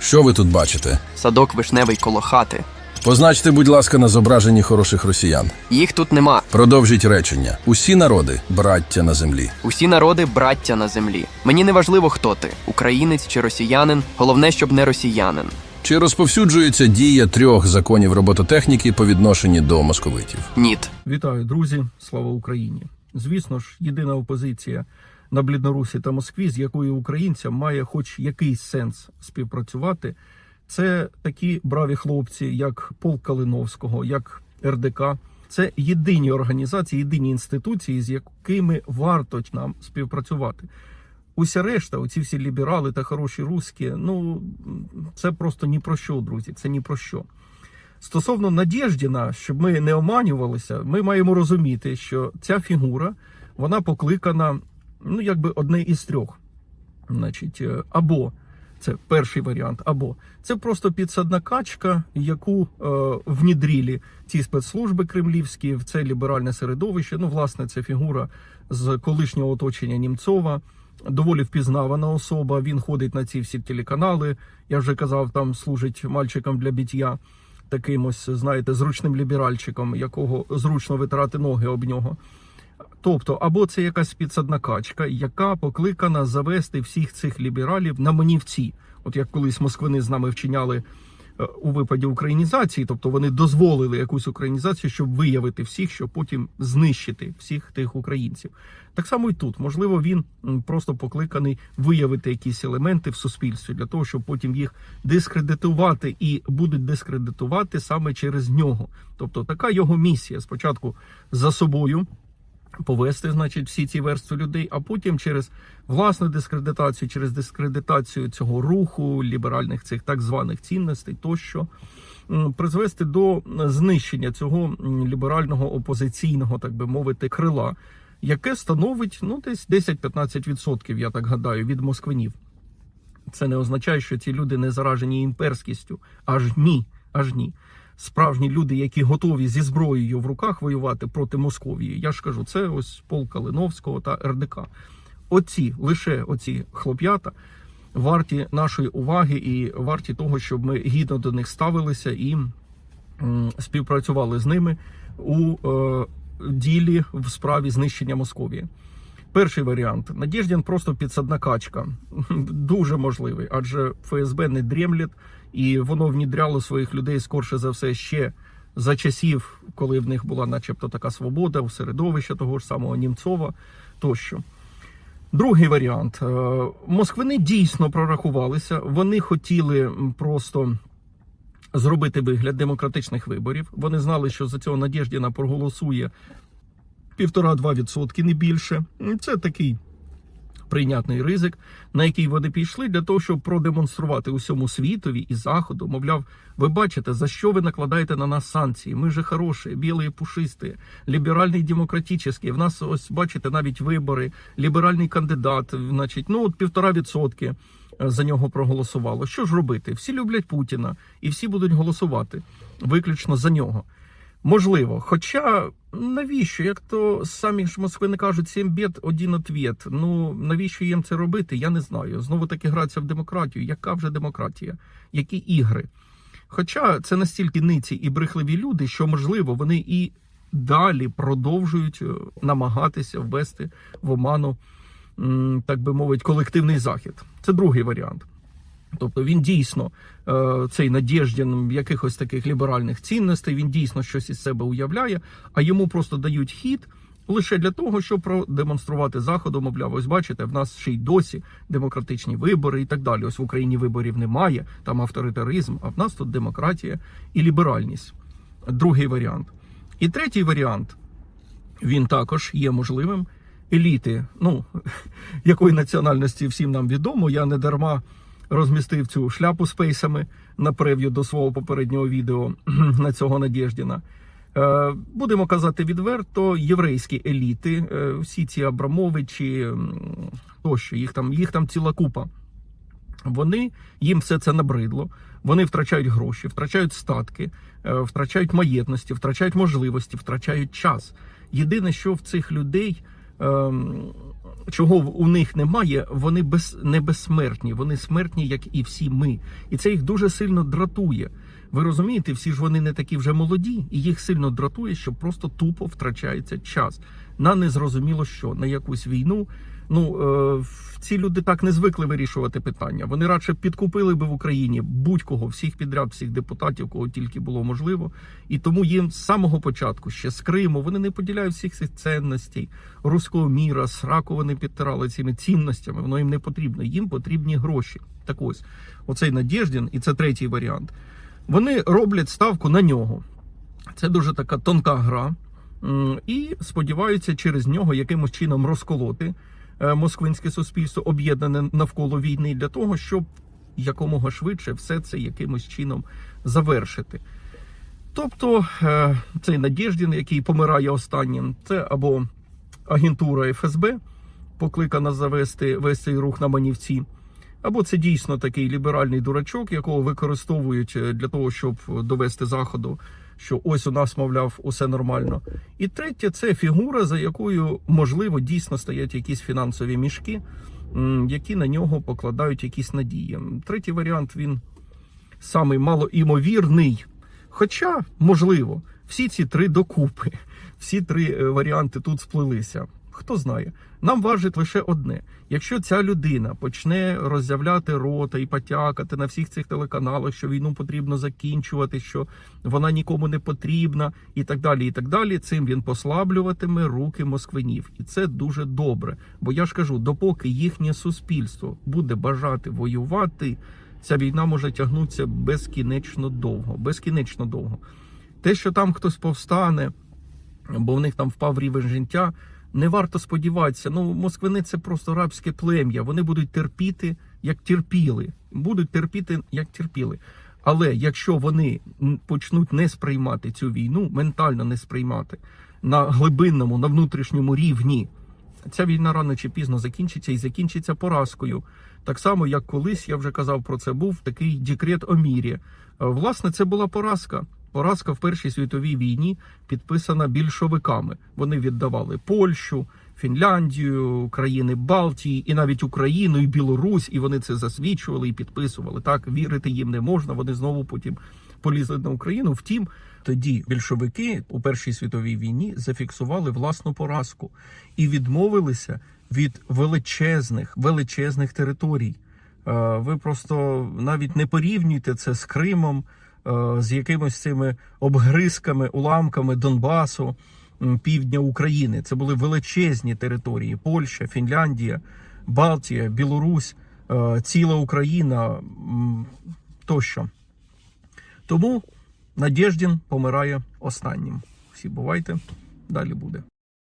Що ви тут бачите? Садок вишневий коло хати. Позначте, будь ласка, на зображенні хороших росіян. Їх тут нема. Продовжіть речення. Усі народи браття на землі. Усі народи браття на землі. Мені не важливо, хто ти українець чи росіянин. Головне, щоб не росіянин. Чи розповсюджується дія трьох законів робототехніки по відношенню до московитів? Ніт. Вітаю, друзі! Слава Україні! Звісно ж, єдина опозиція на Бліднорусі та Москві, з якою українцям має хоч якийсь сенс співпрацювати, це такі браві хлопці, як Полк Калиновського, як РДК. Це єдині організації, єдині інституції, з якими варто нам співпрацювати. Уся решта, оці всі ліберали та хороші русські, ну це просто ні про що, друзі. Це ні про що. Стосовно Надєждіна, щоб ми не оманювалися, ми маємо розуміти, що ця фігура вона покликана, ну якби одне із трьох. Значить, е, або це перший варіант, або це просто підсадна качка, яку е, внідрілі ці спецслужби кремлівські в це ліберальне середовище. Ну, власне, це фігура з колишнього оточення Німцова. Доволі впізнавана особа. Він ходить на ці всі телеканали. Я вже казав, там служить мальчиком для біття таким ось, знаєте, зручним ліберальчиком, якого зручно витирати ноги об нього. Тобто, або це якась підсадна яка покликана завести всіх цих лібералів на манівці. От як колись москвини з нами вчиняли е, у випаді українізації, тобто вони дозволили якусь українізацію, щоб виявити всіх, щоб потім знищити всіх тих українців. Так само і тут, можливо, він просто покликаний виявити якісь елементи в суспільстві для того, щоб потім їх дискредитувати і будуть дискредитувати саме через нього. Тобто, така його місія спочатку за собою повести, значить, всі ці верстви людей, а потім через власну дискредитацію, через дискредитацію цього руху, ліберальних цих так званих цінностей, тощо призвести до знищення цього ліберального опозиційного, так би мовити, крила, яке становить ну десь 10-15%, я так гадаю, від москвинів. Це не означає, що ці люди не заражені імперськістю. Аж ні, аж ні. Справжні люди, які готові зі зброєю в руках воювати проти Московії. Я ж кажу, це ось полк Калиновського та РДК. Оці лише оці хлоп'ята варті нашої уваги і варті того, щоб ми гідно до них ставилися і співпрацювали з ними у е, ділі в справі знищення Московії. Перший варіант Надєждін просто підсадна качка. Дуже можливий, адже ФСБ не дремлять, і воно внідряло своїх людей скорше за все ще за часів, коли в них була, начебто, така свобода у середовища того ж самого Німцова тощо. Другий варіант. Е, Москвини дійсно прорахувалися. Вони хотіли просто зробити вигляд демократичних виборів. Вони знали, що за цього Надєждіна проголосує півтора-два відсотки, не більше. Це такий прийнятний ризик, на який вони пішли для того, щоб продемонструвати усьому світові і заходу. Мовляв, ви бачите, за що ви накладаєте на нас санкції? Ми же хороші, білі і пушисті, ліберальний демократичний. В нас ось бачите навіть вибори, ліберальний кандидат, значить, ну от півтора відсотки е, за нього проголосувало. Що ж робити? Всі люблять Путіна і всі будуть голосувати виключно за нього. Можливо, хоча навіщо, як то самі ж москвини кажуть, сім бід, один ответ. Ну навіщо їм це робити? Я не знаю. Знову таки гратися в демократію. Яка вже демократія? Які ігри? Хоча це настільки ниці і брехливі люди, що можливо вони і далі продовжують е, намагатися ввести в оману, так би мовити, колективний захід. Це другий варіант. Тобто він дійсно е, цей Надєждін якихось таких ліберальних цінностей, він дійсно щось із себе уявляє, а йому просто дають хід лише для того, щоб продемонструвати заходу, мовляв, ось бачите, в нас ще й досі демократичні вибори і так далі. Ось в Україні виборів немає, там авторитаризм, а в нас тут демократія і ліберальність. Другий варіант. І третій варіант він також є можливим. Еліти, ну якої національності всім нам відомо, я не дарма розмістив цю шляпу з пейсами на прев'ю до свого попереднього відео на цього Надєждіна. Е, Будемо казати відверто, єврейські еліти, е, всі ці Абрамовичі, тощо, їх там, їх там ціла купа. Вони їм все це набридло. Вони втрачають гроші, втрачають статки, е, втрачають маєтності, втрачають можливості, втрачають час. Єдине, що в цих людей ем, чого у них немає, вони без, не безсмертні, вони смертні, як і всі ми. І це їх дуже сильно дратує. Ви розумієте, всі ж вони не такі вже молоді, і їх сильно дратує, що просто тупо втрачається час на незрозуміло що, на якусь війну. Ну е, ці люди так не звикли вирішувати питання. Вони радше підкупили би в Україні будь-кого, всіх підряд, всіх депутатів, кого тільки було можливо. І тому їм з самого початку, ще з Криму, вони не поділяють всіх цих цінностей руського міра, сраку вони підтирали цими цінностями. Воно їм не потрібно. Їм потрібні гроші. Так ось, оцей Надєждін, і це третій варіант. Вони роблять ставку на нього. Це дуже така тонка гра. І сподіваються через нього якимось чином розколоти е, москвинське суспільство, об'єднане навколо війни, для того, щоб якомога швидше все це якимось чином завершити. Тобто е, цей Надєждін, який помирає останнім, це або агентура ФСБ, покликана завести весь цей рух на манівці, або це дійсно такий ліберальний дурачок, якого використовують е, для того, щоб довести заходу, що ось у нас, мовляв, усе нормально. І третє, це фігура, за якою можливо дійсно стоять якісь фінансові мішки, які на нього покладають якісь надії. Третій варіант він самий малоімовірний. Хоча, можливо, всі ці три докупи, всі три е, варіанти тут сплелися. Хто знає, нам важить лише одне: якщо ця людина почне роззявляти рота і потякати на всіх цих телеканалах, що війну потрібно закінчувати, що вона нікому не потрібна, і так далі. І так далі, цим він послаблюватиме руки москвинів, і це дуже добре. Бо я ж кажу, допоки їхнє суспільство буде бажати воювати, ця війна може тягнутися безкінечно довго. Безкінечно довго. Те, що там хтось повстане, бо в них там впав рівень життя. Не варто сподіватися. Ну, москвини це просто рабське плем'я. Вони будуть терпіти, як терпіли. Будуть терпіти, як терпіли. Але якщо вони почнуть не сприймати цю війну, ментально не сприймати на глибинному, на внутрішньому рівні, ця війна рано чи пізно закінчиться і закінчиться поразкою. Так само, як колись я вже казав про це, був такий декрет о мірі. Е, Власне, це була поразка. Поразка в Першій світовій війні підписана більшовиками. Вони віддавали Польщу, Фінляндію, країни Балтії і навіть Україну і Білорусь, і вони це засвідчували і підписували. Так вірити їм не можна. Вони знову потім полізли на Україну. Втім, тоді більшовики у Першій світовій війні зафіксували власну поразку і відмовилися від величезних величезних територій. Е, Ви просто навіть не порівнюйте це з Кримом, з якимось цими обгризками, уламками Донбасу, півдня України. Це були величезні території: Польща, Фінляндія, Балтія, Білорусь, е, ціла Україна тощо. Тому Надєждін помирає останнім. Всі бувайте, далі буде.